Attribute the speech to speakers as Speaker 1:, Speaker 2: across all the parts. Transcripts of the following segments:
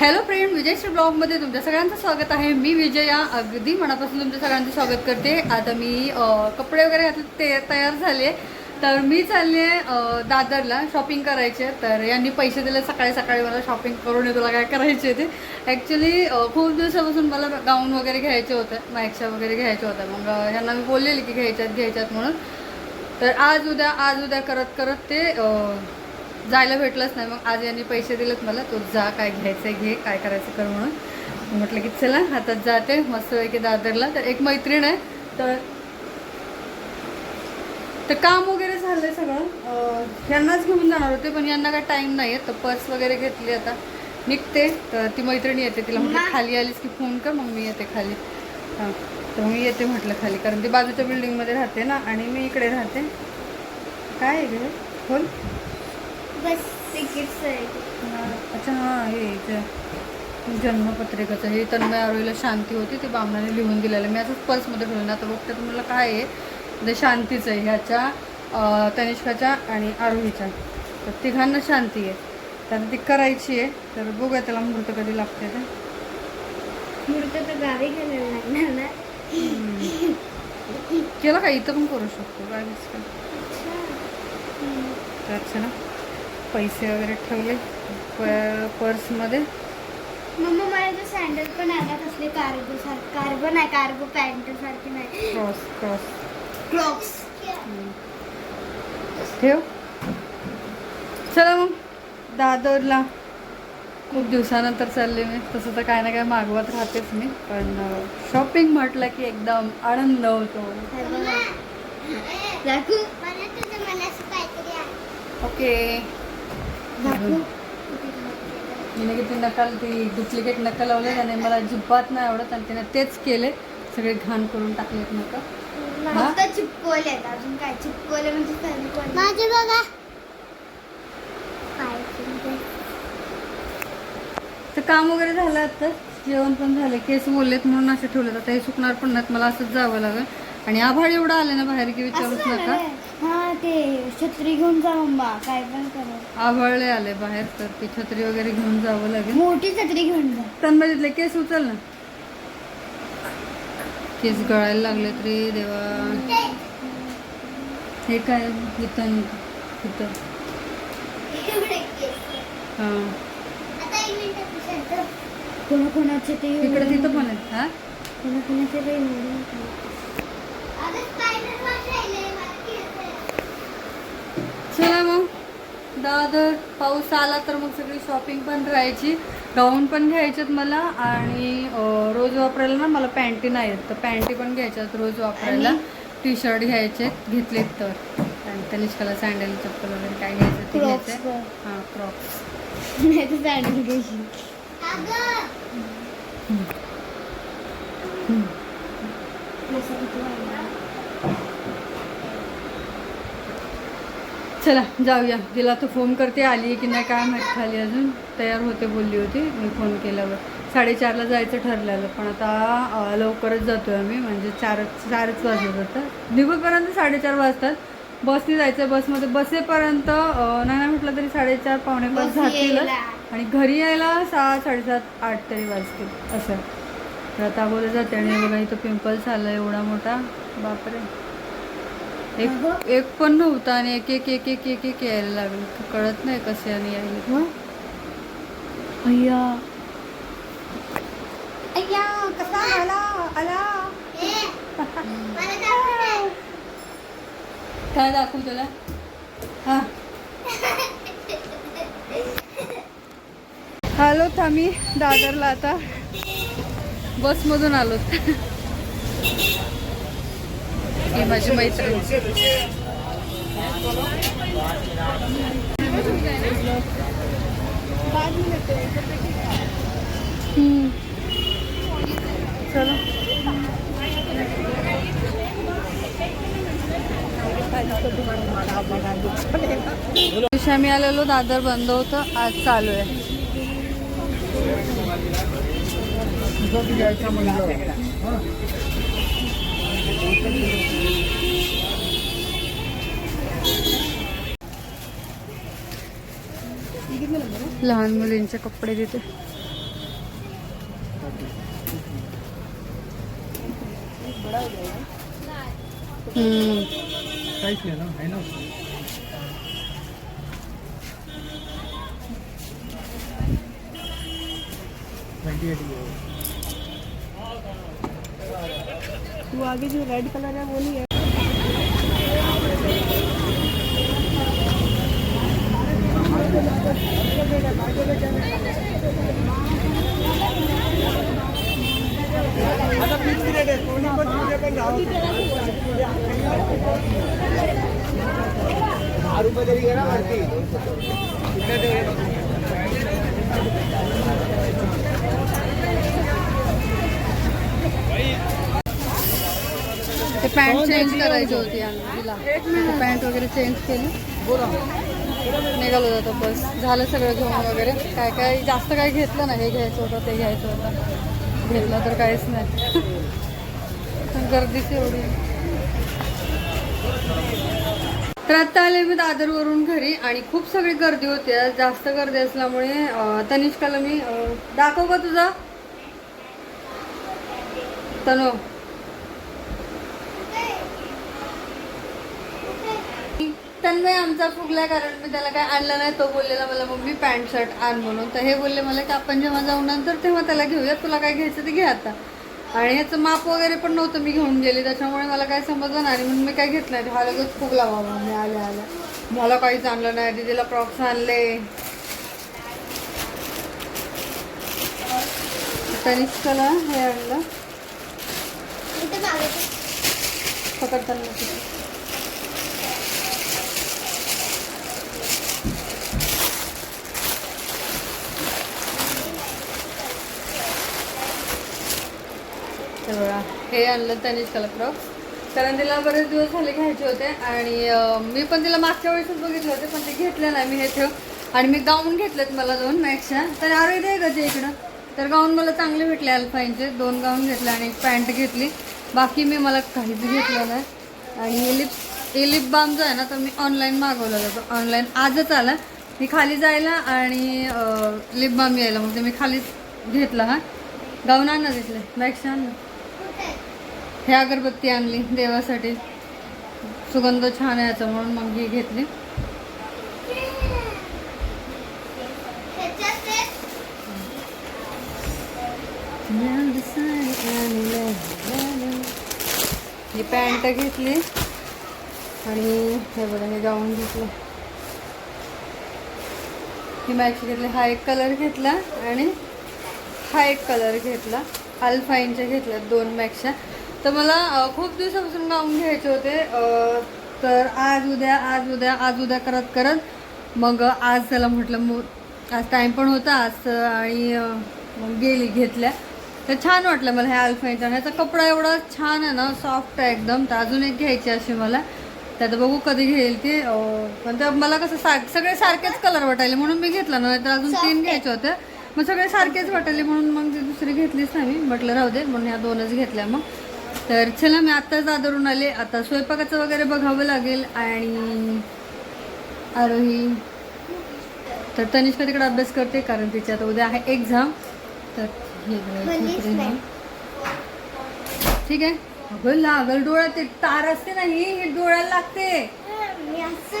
Speaker 1: Hello friend विजयश्री ब्लॉगमध्ये तुमच्या सगळ्यांचं स्वागत आहे. मी विजया अगदी मनापासून तुमच्या सगळ्यांचं स्वागत करते. आता मी कपडे वगैरे घातले ते तयार झाले. तर मी चालले दादरला शॉपिंग करायचे. तर यांनी पैसे दिले सकाळी सकाळी मला शॉपिंग करून तुला काय करायचे ते. ॲक्च्युली खूप दिवसापासून मला गाऊन वगैरे घ्यायचे होते. मॅक्शा वगैरे घ्यायचे होत्या मग यांना मी बोललेली की घ्यायच्यात घ्यायच्यात म्हणून. तर आज उद्या आज उद्या करत करत ते जायला भेटलंच नाही. मग आज यांनी पैसे दिलेत मला. तो जा काय घ्यायचं घे काय करायचं कर म्हणून. म्हटलं की चला हातात जाते. मस्त की दादरला. तर एक मैत्रीण आहे. तर तर काम वगैरे झालंय सगळं. अं, यांनाच घेऊन जाणार होते पण यांना काय टाईम नाही आहे तर पर्स वगैरे घेतली आता. निघते. तर ती मैत्रिणी येते तिला म्हटलं खाली आलीस की फोन कर मग मी येते खाली. हां. तर मी येते म्हटलं खाली. कारण ती बाजूच्या बिल्डिंगमध्ये राहते ना. आणि मी इकडे राहते. काय आहे? बोल.
Speaker 2: बस आहे.
Speaker 1: हा, अच्छा हां हे जन्मपत्रिकाचं हे तन्मय आरोहीला शांती होती ती बामणाने लिहून दिलेलं मी असंच पर्समध्ये ठेवलं ना आता बघते तुम्हाला काय आहे? ते शांतीचं आहे ह्याच्या तनिष्काच्या आणि आरोहीच्या. तर तिघांना शांती आहे. तर ती करायची आहे. तर बघूया त्याला मुहूर्त कधी लागते ते.
Speaker 2: मूर्त तर गावी घालायला लागणार ना.
Speaker 1: केलं का? इथं पण करू शकतो. काय दिसतं तर अच्छा ना पैसे वगैरे ठेवले प पर्समध्ये.
Speaker 2: मम्मा मला ते सँडल पण आल्यात असले कार्गो सारखे कार्गो नाही कार्गो पॅन्ट सारखे नाही.
Speaker 1: क्रॉस क्रॉस
Speaker 2: क्रॉक्स
Speaker 1: ठेव. चला मग. दादरला. खूप दिवसानंतर चालले मी. तसं तर काय ना काय मागवत राहतेच मी. पण शॉपिंग म्हटलं की एकदम आनंद होतो. ओके तिने किती नकल ती डुप्लिकेट नकल लावले त्याने मला अजिबात नाही आवडत आणि तिने तेच केले. सगळे घाण करून टाकलेत नका.
Speaker 2: फक्त चिपकवलेत अजून काय? चिपकवले म्हणजे फेविकॉल माझे बघा.
Speaker 1: तर काम वगैरे झालं आता. जेवण पण झालं. केस बोललेत म्हणून असे ठेवलेत. आता हे सुकणार पण नाहीत. मला असंच जावं लागेल. आणि आभाळ एवढं आलं ना बाहेर की विचारूच नका.
Speaker 2: ते छत्री घेऊन जा मम्मा काय पण करा.
Speaker 1: आभाळले आले बाहेर तर ती छत्री वगैरे घेऊन जावं लागेल.
Speaker 2: मोठी छत्री घेऊन जा.
Speaker 1: तन्मधीतले केस उचल ना. केस गळायला लागले रे देवा. हे काय इथं इथं? हां.
Speaker 2: कोणाकोणाचे ते
Speaker 1: इकडे तिथं पण आहेत हा?
Speaker 2: कोणाकोणाचे ते
Speaker 1: दादर पाऊस आला तर मग सगळी शॉपिंग पण राहायची. गाऊन पण घ्यायच्यात मला आणि रोज वापरायला ना मला पॅन्टी नाही आहेत तर पॅन्टी पण घ्यायच्यात रोज वापरायला. टी शर्ट घ्यायचे घेतलेत तर. आणि तनिष्काला सँडल चप्पल वगैरे काय घ्यायचं ते घ्यायचं. हां क्रॉक्स
Speaker 2: नाही तर सँडल घ्यायची.
Speaker 1: चला जाऊया. तिला तो फोन करते आली की नाही काय माहीत खाली अजून. तयार होते बोलली होती. मी फोन केल्यावर. साडेचारला जायचं ठरलेलं पण आता लवकरच जातोय आम्ही. म्हणजे चारच चारच वाजत होतं निघूपर्यंत साडेचार वाजतात. बसने जायचं बसमध्ये. बसेपर्यंत नाही नाही म्हटलं तरी साडेचार पावणे पाच
Speaker 2: यायला.
Speaker 1: आणि घरी यायला सहा साडेसात आठ तरी वाजतील. असं. तर आता अगोदर जाते आणि बघा इथं पिंपल्स आला एवढा मोठा. बापरे. एक. एक पण नव्हता आणि एक एक एक एक एक एक यायला लागलं. कळत नाही कसे आणि यायला अय्या. अय्या कसा आला? आला? काय दाखवू तुला हा. आलो आम्ही दादरला आता. बसमधून आलो ही माझी मैत्रीण हम्म. चलो दिवशी आम्ही आलेलो दादर बंद होतं आज चालू आहे लहान मुलींचे कपडे तिथे
Speaker 3: ट्वेंटी एट
Speaker 4: वो आगे जो रेड कलर है वो नहीं है।
Speaker 3: ना वरती
Speaker 1: पॅन्ट चेंज करायची होती आम्ही तिला. पॅन्ट वगैरे चेंज केली. निघालो जातो बस. झालं सगळं घेऊन वगैरे. काय काय जास्त काय घेतलं ना हे घ्यायचं होतं ते घ्यायचं होतं. घेतलं तर काहीच नाही. पण गर्दीच एवढी तर आत्ता आले मी दादरवरून घरी आणि खूप सगळी गर्दी होती. आज जास्त गर्दी असल्यामुळे तनिष्काला मी दाखव का तुझा. तनु. तन्मय आमचा फुगला कारण मी त्याला काय आणलं नाही तो बोललेला मला मम्मी पॅन्ट शर्ट आण म्हणून. तर हे बोलले मला की आपण जेव्हा जाऊ नंतर तेव्हा त्याला घेऊया तुला काय घ्यायचं ते घे आता. आणि ह्याचं माप वगैरे पण नव्हतं मी घेऊन गेली त्याच्यामुळे मला काय समजलं नाही. म्हणून मी काय घेतलं नाही हा लगेच फुगला बाबा मी आल्या आल्या मला काहीच आणलं नाही दिदीला प्रॉक्स आणले. तनिष्काला हे आणलं. पकडताना हे बघा हे आणलं त्यानेच त्याला क्रॉक्स कारण तिला बरेच दिवस झाले घ्यायचे होते आणि मी पण तिला मागच्या वेळेसच बघितले होते पण ते घेतले नाही मी हे ठेव. आणि मी गाऊन घेतलेत मला दोन मॅक्सच्या. तर आरोदे आहे का गजे इकडं. तर गाऊन मला चांगले भेटले अल्फाईनचे. दोन गाऊन घेतले आणि एक पॅन्ट घेतली. बाकी मी मला काहीच घेतलं नाही. आणि लिप एलिप बाम जो आहे ना तो मी ऑनलाईन मागवला जातो ऑनलाईन आजच आला. मी खाली जायला आणि लिप बाम यायला. मग ते मी खालीच घेतला हा. गाऊन आण तिथले. मॅक्स आण ना. हे अगरबत्ती आणली देवासाठी. सुगंध छान यायचं म्हणून मग ही घेतली. ही पॅन्ट घेतली. आणि हे बघा हे गाऊन घेतलं. ही मॅच घेतली. हा एक कलर घेतला आणि हा एक कलर घेतला. अल्फाईनच्या घेतल्या दोन मॅक्सच्या तर मला खूप दिवसापासून गाऊन घ्यायचे होते. तर आज उद्या आज उद्या आज उद्या करत करत मग आज त्याला म्हटलं मग आज टाईम पण होता आज आणि मग गेली घेतल्या. तर छान वाटलं मला ह्या अल्फाईनच्या ह्याचा कपडा एवढा छान आहे ना सॉफ्ट आहे एकदम. तर अजून एक घ्यायची अशी मला. तर आता बघू कधी घेईल ते. पण ते मला कसं सार सगळे सारखेच कलर वाटायले म्हणून मी घेतला ना तर अजून तीन घ्यायचे होते. मग सगळे सारखेच वाटायले म्हणून मग ती दुसरी घेतलीच नाही मी. म्हटलं राहू दे म्हणून ह्या दोनच घेतल्या मग. तर चला मी आत्ताच दादरून आले. आता स्वयंपाकाचं वगैरे बघावं लागेल आणि आरोही. तर तनिष्का तिकडे अभ्यास करते कारण तिची आता उद्या आहे एक्झाम तर हे. ठीक आहे. अगं लागल डोळ्यात ते तार असते ना ही ही डोळ्याला लागते.
Speaker 2: असं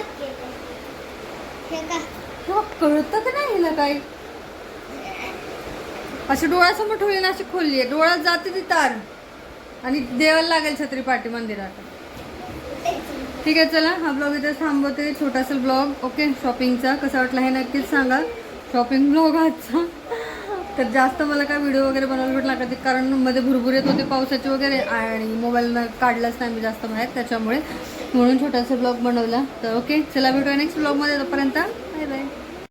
Speaker 1: कळतं का नाही हिला काही? अशी डोळ्यासमोर ठेवली ना अशी खोलली आहे. डोळ्यात जाते ती तार. आणि देवाला लागेल छत्री पाटी मंदिरात. ठीक आहे चला हा ब्लॉग इथे थांबवते. छोटासा ब्लॉग ओके शॉपिंगचा कसा वाटला हे नक्कीच सांगा. शॉपिंग ब्लॉग आजचा. तर जास्त मला काय व्हिडिओ वगैरे बनवायला भेटला का ते? कारण मध्ये भरपूर येत होते पावसाचे वगैरे. आणि मोबाईल काढलाच नाही मी जास्त बाहेर त्याच्यामुळे. म्हणून छोटासा ब्लॉग बनवला. तर ओके चला भेटूया नेक्स्ट ब्लॉगमध्ये तोपर्यंत. Bye bye